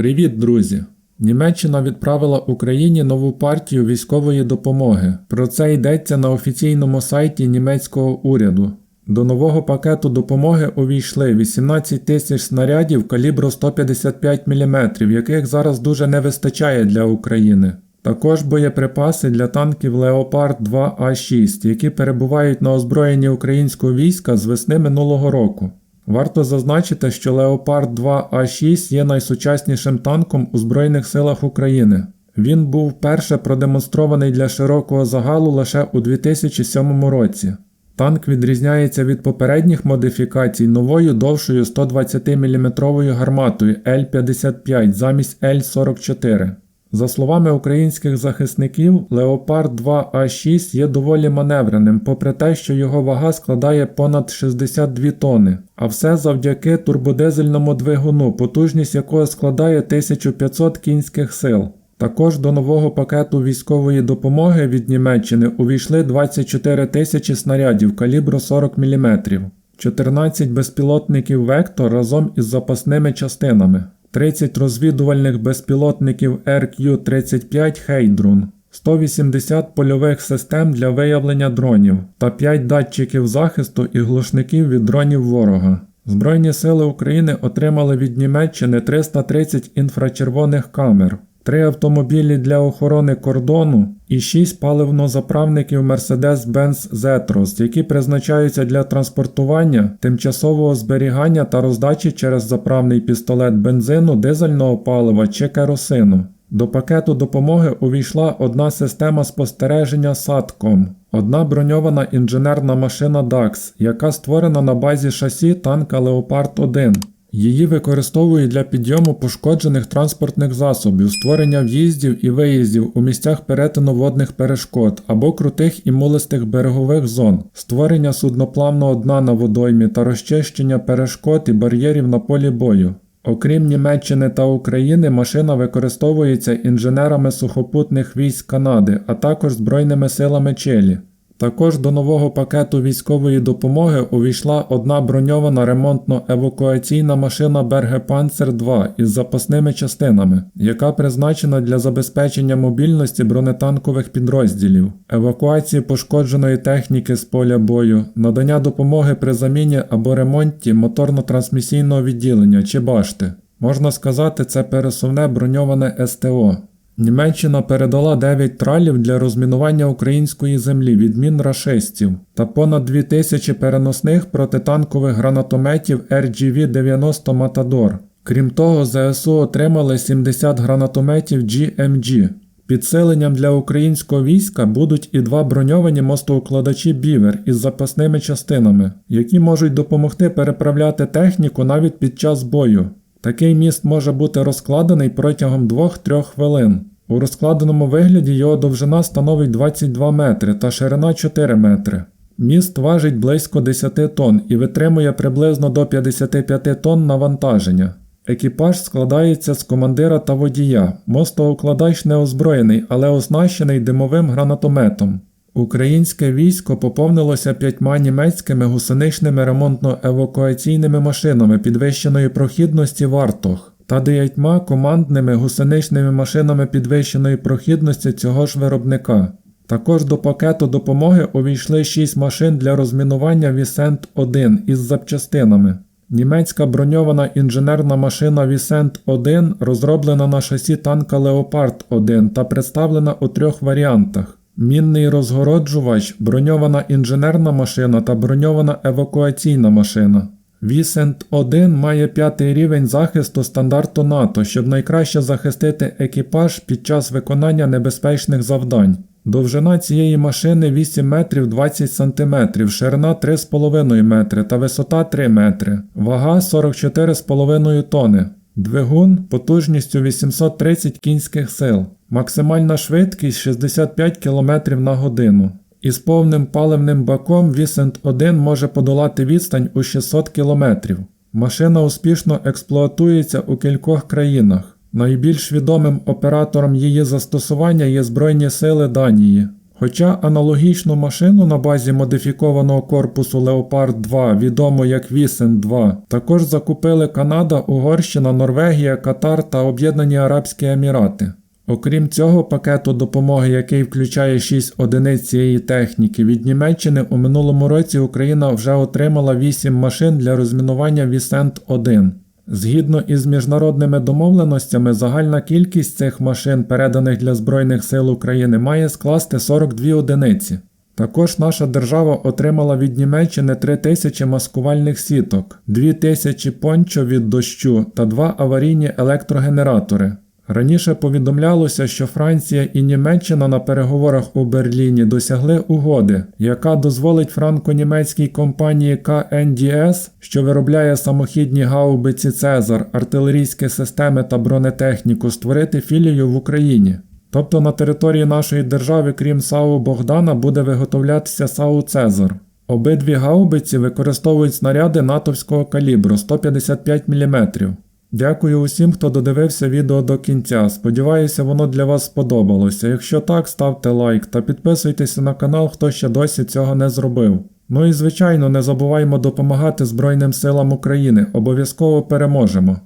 Привіт, друзі! Німеччина відправила Україні нову партію військової допомоги. Про це йдеться на офіційному сайті німецького уряду. До нового пакету допомоги увійшли 18 тисяч снарядів калібру 155 мм, яких зараз дуже не вистачає для України. Також боєприпаси для танків Leopard 2 А6, які перебувають на озброєнні українського війська з весни минулого року. Варто зазначити, що Leopard 2 А6 є найсучаснішим танком у Збройних силах України. Він був вперше продемонстрований для широкого загалу лише у 2007 році. Танк відрізняється від попередніх модифікацій новою довшою 120 мм гарматою Л-55 замість Л-44. За словами українських захисників, Leopard 2 А6 є доволі маневреним, попри те, що його вага складає понад 62 тонни, а все завдяки турбодизельному двигуну, потужність якого складає 1500 кінських сил. Також до нового пакету військової допомоги від Німеччини увійшли 24 тисячі снарядів калібру 40 мм, 14 безпілотників Вектор разом із запасними частинами. 30 розвідувальних безпілотників RQ-35 Хейдрун, 180 польових систем для виявлення дронів та 5 датчиків захисту і глушників від дронів ворога. Збройні сили України отримали від Німеччини 330 інфрачервоних камер, 3 автомобілі для охорони кордону і 6 паливно-заправників Mercedes-Benz Zetros, які призначаються для транспортування, тимчасового зберігання та роздачі через заправний пістолет бензину, дизельного палива чи керосину. До пакету допомоги увійшла одна система спостереження SATCOM, одна броньована інженерна машина DAX, яка створена на базі шасі танка Leopard 1. Її використовують для підйому пошкоджених транспортних засобів, створення в'їздів і виїздів у місцях перетину водних перешкод або крутих і мулистих берегових зон, створення судноплавного дна на водоймі та розчищення перешкод і бар'єрів на полі бою. Окрім Німеччини та України, машина використовується інженерами сухопутних військ Канади, а також Збройними силами Чилі. Також до нового пакету військової допомоги увійшла одна броньована ремонтно-евакуаційна машина Panzer 2 із запасними частинами, яка призначена для забезпечення мобільності бронетанкових підрозділів, евакуації пошкодженої техніки з поля бою, надання допомоги при заміні або ремонті моторно-трансмісійного відділення чи башти. Можна сказати, це пересувне броньоване СТО. Німеччина передала 9 тралів для розмінування української землі від мін рашистів та понад 2000 переносних протитанкових гранатометів RGV-90 Матадор. Крім того, ЗСУ отримали 70 гранатометів GMG. Підсиленням для українського війська будуть і два броньовані мостоукладачі Бівер із запасними частинами, які можуть допомогти переправляти техніку навіть під час бою. Такий міст може бути розкладений протягом 2-3 хвилин. У розкладеному вигляді його довжина становить 22 метри та ширина 4 метри. Міст важить близько 10 тонн і витримує приблизно до 55 тонн навантаження. Екіпаж складається з командира та водія. Мостоукладач не озброєний, але оснащений димовим гранатометом. Українське військо поповнилося п'ятьма німецькими гусеничними ремонтно-евакуаційними машинами підвищеної прохідності вартох та дев'ятьма командними гусеничними машинами підвищеної прохідності цього ж виробника. Також до пакету допомоги увійшли 6 машин для розмінування Вісент 1 із запчастинами. Німецька броньована інженерна машина Вісент 1 розроблена на шасі танка Леопард 1 та представлена у трьох варіантах. Мінний розгороджувач, броньована інженерна машина та броньована евакуаційна машина. Вісент 1 має п'ятий рівень захисту стандарту НАТО, щоб найкраще захистити екіпаж під час виконання небезпечних завдань. Довжина цієї машини 8 метрів 20 сантиметрів, ширина 3,5 метри та висота 3 метри, вага 44,5 тонни. Двигун потужністю 830 кінських сил, максимальна швидкість 65 км на годину. Із повним паливним баком Вісент 1 може подолати відстань у 600 км. Машина успішно експлуатується у кількох країнах. Найбільш відомим оператором її застосування є Збройні сили Данії. Хоча аналогічну машину на базі модифікованого корпусу Leopard 2, відомо як Вісен 2, також закупили Канада, Угорщина, Норвегія, Катар та Об'єднані Арабські Емірати. Окрім цього пакету допомоги, який включає 6 одиниць цієї техніки, від Німеччини у минулому році Україна вже отримала 8 машин для розмінування Вісент 1. Згідно із міжнародними домовленостями, загальна кількість цих машин, переданих для Збройних сил України, має скласти 42 одиниці. Також наша держава отримала від Німеччини 3 тисячі маскувальних сіток, 2 тисячі пончо від дощу та 2 аварійні електрогенератори. Раніше повідомлялося, що Франція і Німеччина на переговорах у Берліні досягли угоди, яка дозволить франко-німецькій компанії КНДС, що виробляє самохідні гаубиці Цезар, артилерійські системи та бронетехніку, створити філію в Україні. Тобто на території нашої держави, крім САУ Богдана, буде виготовлятися САУ Цезар. Обидві гаубиці використовують снаряди натовського калібру 155 мм. Дякую усім, хто додивився відео до кінця. Сподіваюся, воно для вас сподобалося. Якщо так, ставте лайк та підписуйтеся на канал, хто ще досі цього не зробив. Ну і звичайно, не забуваймо допомагати Збройним силам України. Обов'язково переможемо.